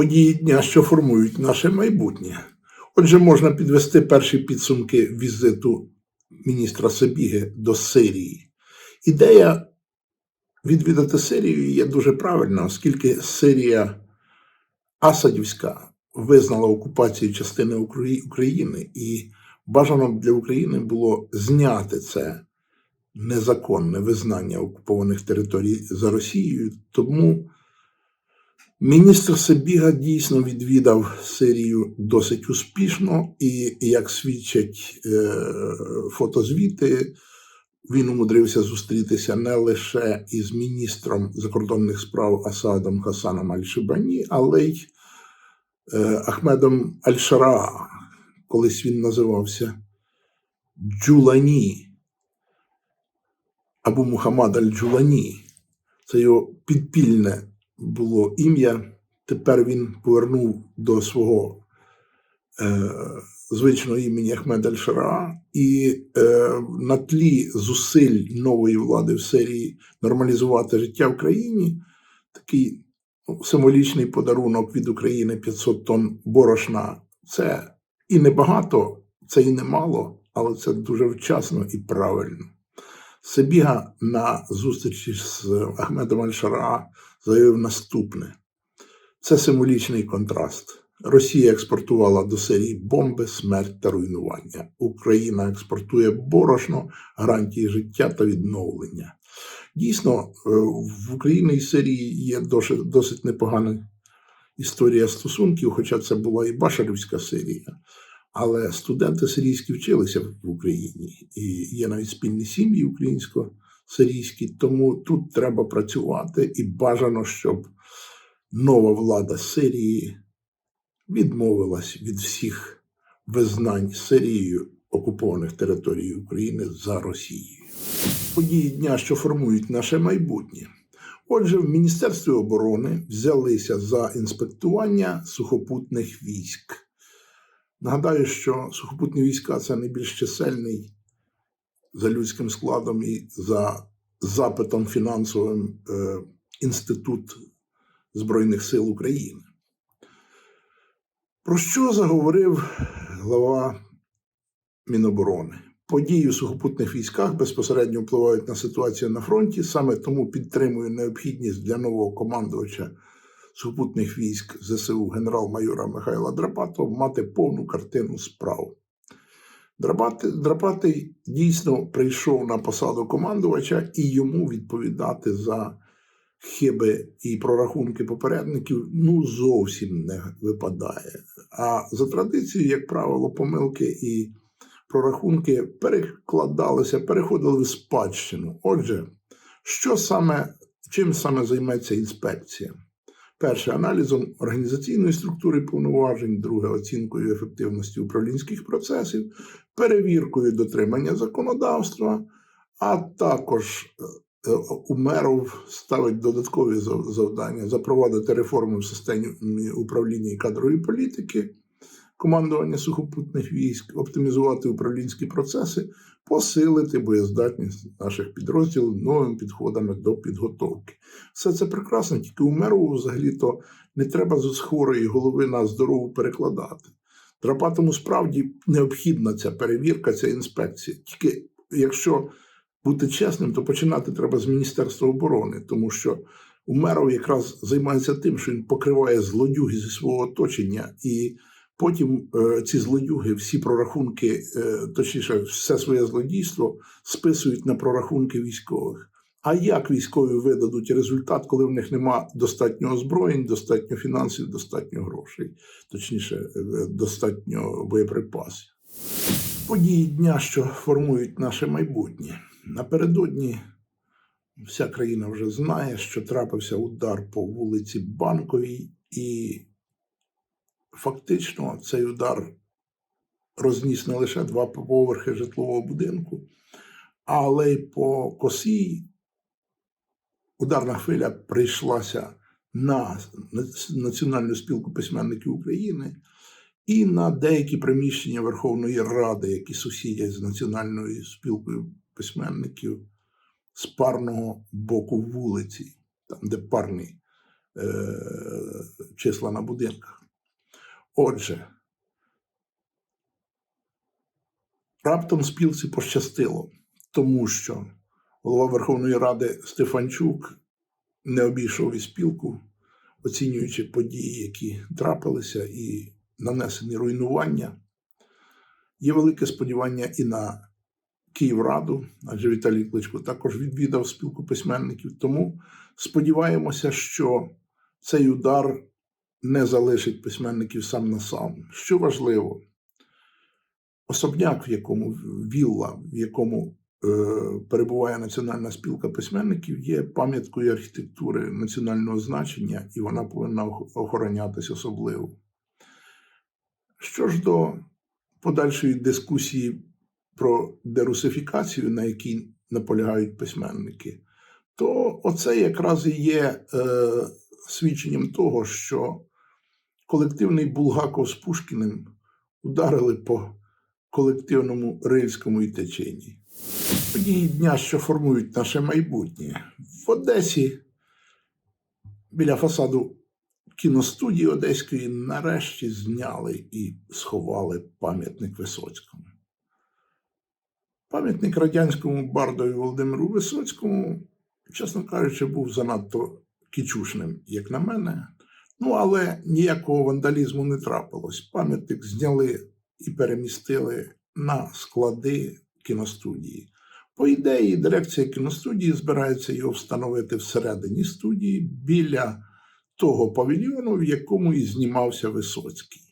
події дня, що формують наше майбутнє. Отже, можна підвести перші підсумки візиту міністра Сабіги до Сирії. Ідея відвідати Сирію є дуже правильна, оскільки Сирія Асадівська визнала окупацію частини України, і бажано б для України було зняти це незаконне визнання окупованих територій за Росією. Тому Міністр Сабіга дійсно відвідав Сирію досить успішно, і як свідчать е, фотозвіти, він умудрився зустрітися не лише із міністром закордонних справ Асадом Хасаном Аль-Шибані, але й е, Ахмедом Аль-Шара. Колись він називався Джулані або Мухаммад Аль-Джулані. Це його підпільне було ім'я. Тепер він повернув до свого е, звичного імені Ахмед Аль-Шара, і е, на тлі зусиль нової влади в Сирії нормалізувати життя в країні. Такий ну, символічний подарунок від України 500 тонн борошна. Це і небагато, це і немало, але це дуже вчасно і правильно. Сибіга на зустрічі з Ахмедом Аль-Шара заявив наступне: це символічний контраст. Росія експортувала до Сирії бомби, смерть та руйнування. Україна експортує борошно, гарантії життя та відновлення. Дійсно, е, в Україні і Сирії є досить, непогана історія стосунків, хоча це була і Башарівська Сирія. Але студенти сирійські вчилися в Україні, і є навіть спільні сім'ї українсько-сирійські, тому тут треба працювати і бажано, щоб нова влада Сирії відмовилась від всіх визнань Сирією окупованих територій України за Росією. Події дня, що формують наше майбутнє. Отже, в Міністерстві оборони взялися за інспектування сухопутних військ. Нагадаю, що сухопутні війська це найбільш чисельний за людським складом і за запитом фінансовим е, інститут Збройних сил України. Про що заговорив глава Міноборони? Події у сухопутних військах безпосередньо впливають на ситуацію на фронті, саме тому підтримую необхідність для нового командувача сухопутних військ ЗСУ генерал-майора Михайла Драпатова мати повну картину справ. Драпати, Драпатий дійсно прийшов на посаду командувача і йому відповідати за хиби і прорахунки попередників ну зовсім не випадає. А за традицією, як правило, помилки і прорахунки перекладалися, переходили в спадщину. Отже, що саме, чим саме займеться інспекція? Перше аналізом організаційної структури повноважень, друге оцінкою ефективності управлінських процесів, перевіркою дотримання законодавства, а також е, Умеров ставить додаткові завдання запровадити реформи в системі управління і кадрової політики, командування сухопутних військ, оптимізувати управлінські процеси, посилити боєздатність наших підрозділів новими підходами до підготовки. Все це прекрасно, тільки Умерову взагалі-то не треба з хворої голови на здорову перекладати. Драпатому справді необхідна ця перевірка, ця інспекція. Тільки якщо бути чесним, то починати треба з Міністерства оборони, тому що Умеров якраз займається тим, що він покриває злодюги зі свого оточення, і потім е, ці злодюги, всі прорахунки, е, точніше, все своє злодійство списують на прорахунки військових. А як військові видадуть результат, коли в них нема достатньо озброєнь, достатньо фінансів, достатньо грошей, точніше, е, достатньо боєприпасів? Події дня, що формують наше майбутнє. Напередодні вся країна вже знає, що трапився удар по вулиці Банковій, і фактично цей удар розніс не лише два поверхи житлового будинку, але й по косі ударна хвиля прийшлася на Національну спілку письменників України, і на деякі приміщення Верховної Ради, які сусідять з Національною спілкою письменників з парного боку вулиці, там, де парні е, числа на будинках. Отже, раптом спілці пощастило, тому що голова Верховної Ради Стефанчук не обійшов і спілку, оцінюючи події, які трапилися, і нанесені руйнування. Є велике сподівання і на Київраду, адже Віталій Кличко також відвідав спілку письменників. Тому сподіваємося, що цей удар не залишить письменників сам на сам. Що важливо, особняк, в якому вілла, в якому е, перебуває Національна спілка письменників, є пам'яткою архітектури національного значення, і вона повинна ох- охоронятись особливо. Що ж до подальшої дискусії про дерусифікацію, на якій наполягають письменники, то оце якраз і є е, свідченням того, що колективний Булгаков з Пушкіним ударили по колективному рильському і течені. Події дня, що формують наше майбутнє. В Одесі біля фасаду кіностудії Одеської нарешті зняли і сховали пам'ятник Висоцькому. Пам'ятник радянському бардові Володимиру Висоцькому, чесно кажучи, був занадто кічушним, як на мене. Ну, але ніякого вандалізму не трапилось. Пам'ятник зняли і перемістили на склади кіностудії. По ідеї, дирекція кіностудії збирається його встановити всередині студії біля того павільйону, в якому і знімався Висоцький.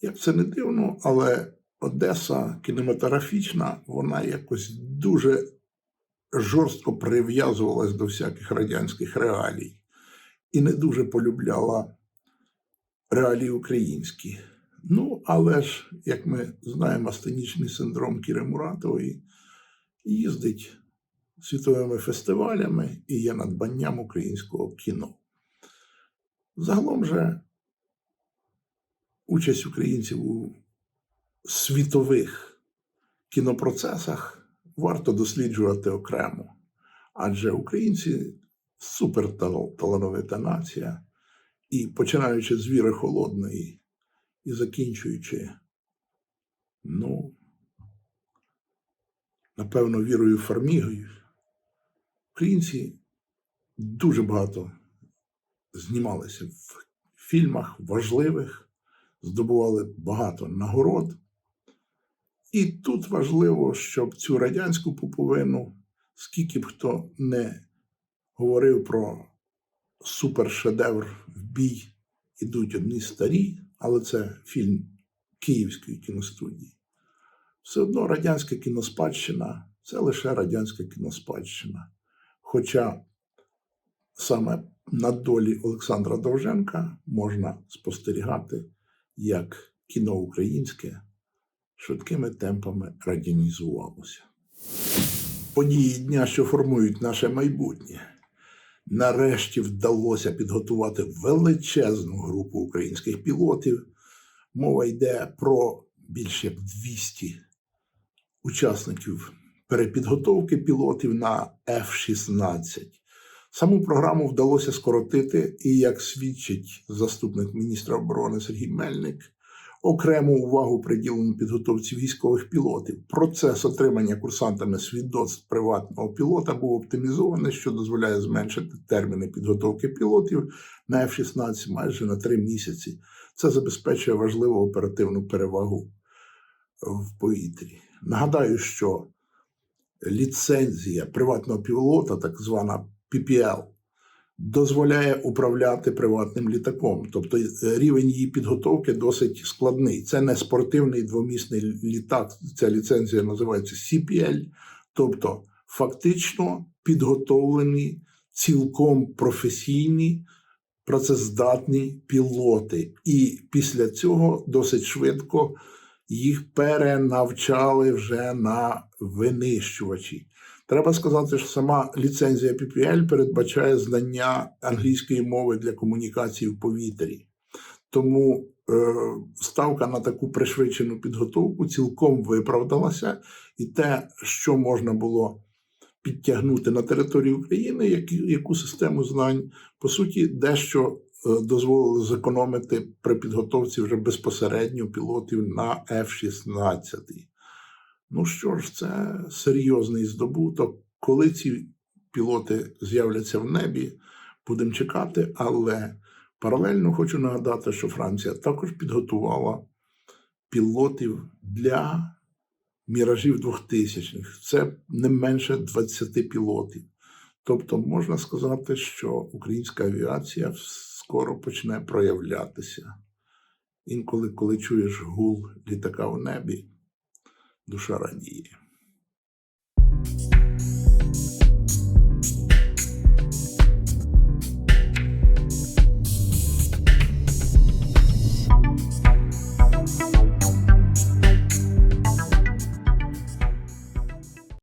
Як це не дивно, але Одеса кінематографічна, вона якось дуже жорстко прив'язувалась до всяких радянських реалій і не дуже полюбляла реалії українські. Ну, але ж, як ми знаємо, астенічний синдром Кіри Муратової їздить світовими фестивалями і є надбанням українського кіно. Загалом же участь українців у світових кінопроцесах варто досліджувати окремо, адже українці суперталановита нація, і починаючи з віри холодної і закінчуючи, ну, напевно, вірою Фармігою, українці дуже багато знімалися в фільмах важливих, здобували багато нагород. І тут важливо, щоб цю радянську пуповину, скільки б хто не говорив про супершедевр в бій, ідуть одні старі, але це фільм Київської кіностудії. Все одно радянська кіноспадщина це лише радянська кіноспадщина. Хоча саме на долі Олександра Довженка можна спостерігати, як кіно українське швидкими темпами радянізувалося. Події дня, що формують наше майбутнє, нарешті вдалося підготувати величезну групу українських пілотів. Мова йде про більше як 200 учасників перепідготовки пілотів на F-16. Саму програму вдалося скоротити, і, як свідчить заступник міністра оборони Сергій Мельник, окрему увагу приділено підготовці військових пілотів. Процес отримання курсантами свідоцтв приватного пілота був оптимізований, що дозволяє зменшити терміни підготовки пілотів на F-16 майже на три місяці. Це забезпечує важливу оперативну перевагу в повітрі. Нагадаю, що ліцензія приватного пілота, так звана PPL, дозволяє управляти приватним літаком. Тобто е, рівень її підготовки досить складний. Це не спортивний двомісний літак. Ця ліцензія називається CPL, тобто фактично підготовлені цілком професійні. Працездатні пілоти, і після цього досить швидко їх перенавчали вже на винищувачі. Треба сказати, що сама ліцензія PPL передбачає знання англійської мови для комунікації в повітрі. Тому е, ставка на таку пришвидшену підготовку цілком виправдалася, і те, що можна було підтягнути на територію України, як, яку систему знань, по суті, дещо е, дозволило зекономити при підготовці вже безпосередньо пілотів на F-16. Ну що ж, це серйозний здобуток. Коли ці пілоти з'являться в небі, будемо чекати, але паралельно хочу нагадати, що Франція також підготувала пілотів для міражів 2000-х. Це не менше 20 пілотів. Тобто можна сказати, що українська авіація скоро почне проявлятися. Інколи, коли чуєш гул літака в небі, душа радіє.